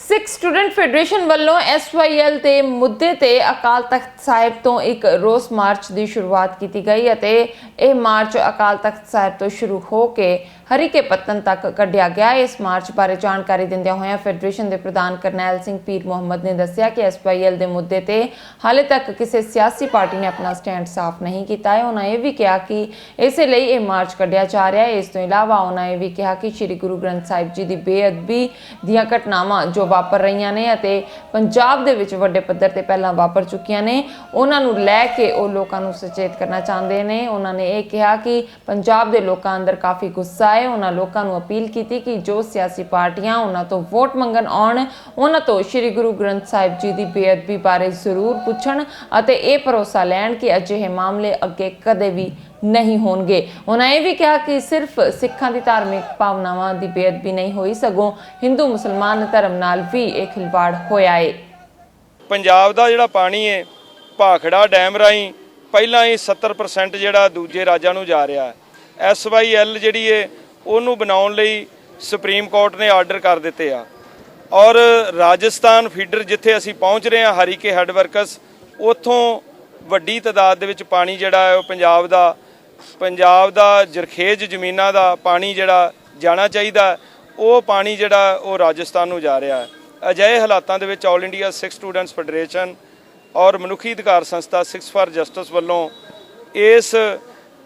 ਸਿੱਖ student federation ਵੱਲੋਂ SYL ਦੇ ਮੁੱਦੇ ਤੇ ਅਕਾਲ ਤਖਤ ਸਾਹਿਬ ਤੋਂ ਇੱਕ ਰੋਸ ਮਾਰਚ ਦੀ ਸ਼ੁਰੂਆਤ ਕੀਤੀ ਗਈ ਅਤੇ ਇਹ ਮਾਰਚ ਅਕਾਲ ਤਖਤ ਸਾਹਿਬ ਤੋਂ ਸ਼ੁਰੂ ਹੋ ਕੇ ਹਰੀਕੇ ਪੱਤਨ ਤੱਕ ਕੱਢਿਆ ਗਿਆ। ਇਸ ਮਾਰਚ ਬਾਰੇ ਜਾਣਕਾਰੀ ਦਿੰਦਿਆਂ ਹੋਇਆਂ ਫੈਡਰੇਸ਼ਨ ਦੇ ਪ੍ਰਧਾਨ ਕਰਨੈਲ ਸਿੰਘ ਪੀਰ ਮੁਹੰਮਦ ਨੇ ਦੱਸਿਆ ਕਿ ਐਸਵਾਈਐਲ ਦੇ ਮੁੱਦੇ ਤੇ ਹਾਲੇ ਤੱਕ ਕਿਸੇ ਸਿਆਸੀ ਪਾਰਟੀ ਨੇ ਆਪਣਾ ਸਟੈਂਡ ਸਾਫ਼ ਨਹੀਂ ਕੀਤਾ ਹੈ। ਉਹਨਾਂ ਇਹ ਵੀ ਕਿਹਾ ਕਿ ਇਸੇ ਲਈ ਇਹ ਮਾਰਚ ਕੱਢਿਆ ਜਾ ਰਿਹਾ ਹੈ। ਇਸ ਤੋਂ ਇਲਾਵਾ ਉਹਨਾਂ ਇਹ ਵੀ ਕਿਹਾ ਕਿ ਸ੍ਰੀ ਗੁਰੂ ਗ੍ਰੰਥ ਸਾਹਿਬ ਜੀ ਦੀ ਬੇਅਦਬੀ ਦੀਆਂ ਘਟਨਾਵਾਂ ਜੋ ਵਾਪਰ ਰਹੀਆਂ ਨੇ ਅਤੇ ਪੰਜਾਬ ਦੇ ਵਿੱਚ ਵੱਡੇ ਪੱਧਰ ਤੇ ਪਹਿਲਾਂ ਵਾਪਰ ਚੁੱਕੀਆਂ ਨੇ ਉਹਨਾਂ ਨੂੰ ਲੈ ਕੇ ਉਹ ਲੋਕਾਂ ਨੂੰ ਸੁਚੇਤ ਕਰਨਾ ਚਾਹੁੰਦੇ ਨੇ। ਉਹਨਾਂ ਨੇ ਇਹ ਕਿਹਾ ਕਿ ਪੰਜਾਬ ਦੇ ਲੋਕਾਂ ਅੰਦਰ ਕਾਫੀ ਗੁੱਸਾ ਹੈ। ਉਹਨਾਂ ਲੋਕਾਂ ਨੂੰ ਅਪੀਲ ਕੀਤੀ ਕਿ ਜੋ ਸਿਆਸੀ ਪਾਰਟੀਆਂ ਉਹਨਾਂ ਤੋਂ ਵੋਟ ਮੰਗਣ ਆਉਣ, ਉਹਨਾਂ ਤੋਂ ਸ੍ਰੀ ਗੁਰੂ ਗ੍ਰੰਥ ਸਾਹਿਬ ਜੀ ਦੀ ਬੇਅਦਬੀ ਬਾਰੇ ਜ਼ਰੂਰ ਪੁੱਛਣ ਅਤੇ ਇਹ ਭਰੋਸਾ ਲੈਣ ਕਿ ਅਜਿਹੇ ਮਾਮਲੇ ਅੱਗੇ ਕਦੇ ਵੀ ਨਹੀਂ ਹੋਣਗੇ। ਉਹਨਾਂ ਇਹ ਵੀ ਕਿਹਾ ਕਿ ਸਿਰਫ ਸਿੱਖਾਂ ਦੀ ਧਾਰਮਿਕ ਭਾਵਨਾਵਾਂ ਦੀ ਬੇਅਦਬੀ ਨਹੀਂ ਹੋਈ, ਸਗੋਂ ਹਿੰਦੂ, ਮੁਸਲਮਾਨ ਧਰਮ ਨਾਲ ਵੀ ਇਹ ਖਿਲਵਾੜ ਹੋਇਆ ਏ। ਪੰਜਾਬ ਦਾ ਜਿਹੜਾ ਪਾਣੀ ਹੈ ਭਾਖੜਾ ਡੈਮ ਰਾਹੀਂ ਪਹਿਲਾਂ ਹੀ 70% ਜਿਹੜਾ ਦੂਜੇ ਰਾਜਾਂ ਨੂੰ ਜਾ ਰਿਹਾ। ਐਸਵਾਈਐਲ ਜਿਹੜੀ ਹੈ ਉਹਨੂੰ ਬਣਾਉਣ ਲਈ ਸੁਪਰੀਮ ਕੋਰਟ ਨੇ ਆਰਡਰ ਕਰ ਦਿੱਤੇ ਆ। ਔਰ ਰਾਜਸਥਾਨ ਫੀਡਰ ਜਿੱਥੇ ਅਸੀਂ ਪਹੁੰਚ ਰਹੇ ਹਾਂ, ਹਰੀਕੇ ਹੈੱਡ ਵਰਕਸ ਉੱਥੋਂ ਵੱਡੀ ਤਾਦਾਦ ਦੇ ਵਿੱਚ ਪਾਣੀ ਜਿਹੜਾ ਹੈ ਉਹ ਪੰਜਾਬ ਦਾ ਪੰਜਾਬ ਦਾ ਜਰਖੇਜ ਜ਼ਮੀਨਾਂ ਦਾ ਪਾਣੀ ਜਿਹੜਾ ਜਾਣਾ ਚਾਹੀਦਾ ਉਹ ਪਾਣੀ ਜਿਹੜਾ ਉਹ ਰਾਜਸਥਾਨ ਨੂੰ ਜਾ ਰਿਹਾ ਹੈ। ਅਜਿਹੇ ਹਾਲਾਤਾਂ ਦੇ ਵਿੱਚ all India Sikh students federation ਔਰ ਮਨੁੱਖੀ ਅਧਿਕਾਰ ਸੰਸਥਾ ਸਿਕਸ ਫਾਰ ਜਸਟਿਸ ਵੱਲੋਂ ਇਸ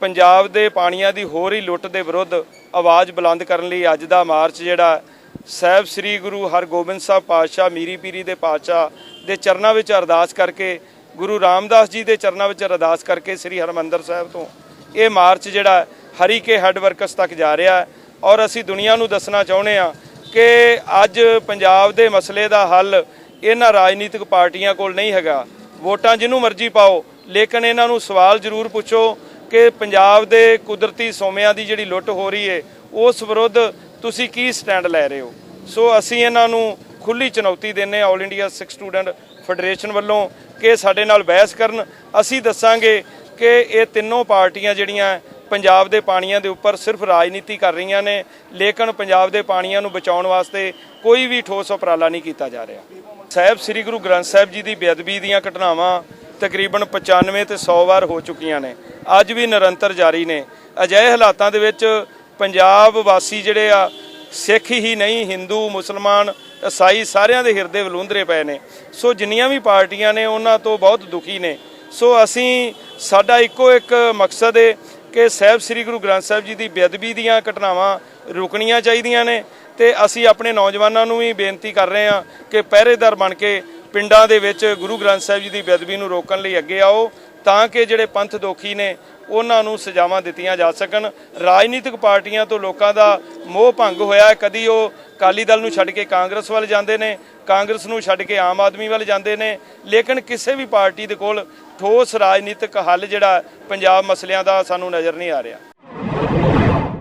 ਪੰਜਾਬ ਦੇ ਪਾਣੀਆਂ ਦੀ ਹੋਰ ਹੀ ਲੁੱਟ ਦੇ ਵਿਰੁੱਧ ਆਵਾਜ਼ ਬੁਲੰਦ ਕਰਨ ਲਈ ਅੱਜ ਦਾ ਮਾਰਚ ਜਿਹੜਾ ਸਾਹਿਬ ਸ੍ਰੀ ਗੁਰੂ ਹਰਗੋਬਿੰਦ ਸਾਹਿਬ ਪਾਤਸ਼ਾਹ ਮੀਰੀ ਪੀਰੀ ਦੇ ਪਾਤਸ਼ਾਹ ਦੇ ਚਰਨਾਂ ਵਿੱਚ ਅਰਦਾਸ ਕਰਕੇ, ਗੁਰੂ ਰਾਮਦਾਸ ਜੀ ਦੇ ਚਰਨਾਂ ਵਿੱਚ ਅਰਦਾਸ ਕਰਕੇ ਸ੍ਰੀ ਹਰਮੰਦਰ ਸਾਹਿਬ ਤੋਂ ਇਹ ਮਾਰਚ ਜਿਹੜਾ ਹਰੀ ਕੇ ਹੈੱਡ ਵਰਕਸ ਤੱਕ ਜਾ ਰਿਹਾ ਹੈ। ਔਰ ਅਸੀਂ ਦੁਨੀਆ ਨੂੰ ਦੱਸਣਾ ਚਾਹੁੰਦੇ ਹਾਂ ਕਿ ਅੱਜ ਪੰਜਾਬ ਦੇ ਮਸਲੇ ਦਾ ਹੱਲ ਇਹਨਾਂ ਰਾਜਨੀਤਿਕ ਪਾਰਟੀਆਂ ਕੋਲ ਨਹੀਂ ਹੈਗਾ। ਵੋਟਾਂ ਜਿਹਨੂੰ ਮਰਜ਼ੀ ਪਾਓ, ਲੇਕਿਨ ਇਹਨਾਂ ਨੂੰ ਸਵਾਲ ਜ਼ਰੂਰ ਪੁੱਛੋ ਕਿ ਪੰਜਾਬ ਦੇ ਕੁਦਰਤੀ ਸੋਮਿਆਂ ਦੀ ਜਿਹੜੀ ਲੁੱਟ ਹੋ ਰਹੀ ਹੈ ਉਸ ਵਿਰੁੱਧ ਤੁਸੀਂ ਕੀ ਸਟੈਂਡ ਲੈ ਰਹੇ ਹੋ? ਸੋ ਅਸੀਂ ਇਹਨਾਂ ਨੂੰ ਖੁੱਲੀ ਚੁਣੌਤੀ ਦਿੰਨੇ all India Sikh student federation ਵੱਲੋਂ ਕਿ ਸਾਡੇ ਨਾਲ ਬਹਿਸ ਕਰਨ। ਅਸੀਂ ਦੱਸਾਂਗੇ ਕਿ ਇਹ ਤਿੰਨੋਂ ਪਾਰਟੀਆਂ ਜਿਹੜੀਆਂ ਪੰਜਾਬ ਦੇ ਪਾਣੀਆਂ ਦੇ ਉੱਪਰ ਸਿਰਫ ਰਾਜਨੀਤੀ ਕਰ ਰਹੀਆਂ ਨੇ, ਲੇਕਿਨ ਪੰਜਾਬ ਦੇ ਪਾਣੀਆਂ ਨੂੰ ਬਚਾਉਣ ਵਾਸਤੇ ਕੋਈ ਵੀ ਠੋਸ ਉਪਰਾਲਾ ਨਹੀਂ ਕੀਤਾ ਜਾ ਰਿਹਾ। ਸਾਹਿਬ, ਸ੍ਰੀ ਗੁਰੂ ਗ੍ਰੰਥ ਸਾਹਿਬ ਜੀ ਦੀ ਬੇਅਦਬੀ ਦੀਆਂ ਘਟਨਾਵਾਂ ਤਕਰੀਬਨ 95 ਤੇ 100 ਵਾਰ ਹੋ ਚੁੱਕੀਆਂ ਨੇ। ਅੱਜ ਵੀ ਨਿਰੰਤਰ ਜਾਰੀ ਨੇ। ਅਜਿਹੇ ਹਾਲਾਤਾਂ ਦੇ ਵਿੱਚ ਪੰਜਾਬ ਵਾਸੀ ਜਿਹੜੇ ਆ, ਸਿੱਖ ਹੀ ਨਹੀਂ, ਹਿੰਦੂ, ਮੁਸਲਮਾਨ, ਈਸਾਈ ਸਾਰਿਆਂ ਦੇ ਹਿਰਦੇ ਵਲੂੰਦਰੇ ਪਏ ਨੇ। ਸੋ ਜਿੰਨੀਆਂ ਵੀ ਪਾਰਟੀਆਂ ਨੇ, ਉਹਨਾਂ ਤੋਂ ਬਹੁਤ ਦੁਖੀ ਨੇ। ਸੋ ਅਸੀਂ, ਸਾਡਾ ਇੱਕੋ ਇੱਕ ਮਕਸਦ ਹੈ ਕਿ ਸਾਹਿਬ ਸ੍ਰੀ ਗੁਰੂ ਗ੍ਰੰਥ ਸਾਹਿਬ ਜੀ ਦੀ ਬੇਅਦਬੀ ਦੀਆਂ ਘਟਨਾਵਾਂ ਰੁਕਣੀਆਂ ਚਾਹੀਦੀਆਂ ਨੇ ਤੇ ਅਸੀਂ ਆਪਣੇ ਨੌਜਵਾਨਾਂ ਨੂੰ ਵੀ ਬੇਨਤੀ ਕਰ ਰਹੇ ਹਾਂ ਕਿ ਪਹਿਰੇਦਾਰ ਬਣ ਕੇ ਪਿੰਡਾਂ ਦੇ ਵਿੱਚ ਗੁਰੂ ਗ੍ਰੰਥ ਸਾਹਿਬ ਜੀ ਦੀ ਬੇਅਦਬੀ ਨੂੰ ਰੋਕਣ ਲਈ ਅੱਗੇ ਆਓ, ਤਾਂ ਕਿ ਜਿਹੜੇ ਪੰਥ ਦੋਖੀ ਨੇ, ਉਹਨਾਂ ਨੂੰ ਸਜ਼ਾਵਾਂ ਦਿੱਤੀਆਂ ਜਾ ਸਕਣ। ਰਾਜਨੀਤਿਕ ਪਾਰਟੀਆਂ ਤੋਂ ਲੋਕਾਂ ਦਾ ਮੋਹ ਭੰਗ ਹੋਇਆ ਕਦੀ ਉਹ ਅਕਾਲੀ ਦਲ ਨੂੰ ਛੱਡ ਕੇ ਕਾਂਗਰਸ ਵੱਲ ਜਾਂਦੇ ਨੇ, ਕਾਂਗਰਸ ਨੂੰ ਛੱਡ ਕੇ ਆਮ ਆਦਮੀ ਵੱਲ ਜਾਂਦੇ ਨੇ, ਲੇਕਿਨ ਕਿਸੇ ਵੀ ਪਾਰਟੀ ਦੇ ਕੋਲ ਠੋਸ ਰਾਜਨੀਤਿਕ ਹੱਲ ਜਿਹੜਾ ਪੰਜਾਬ ਮਸਲਿਆਂ ਦਾ ਸਾਨੂੰ ਨਜ਼ਰ ਨਹੀਂ ਆ ਰਿਹਾ।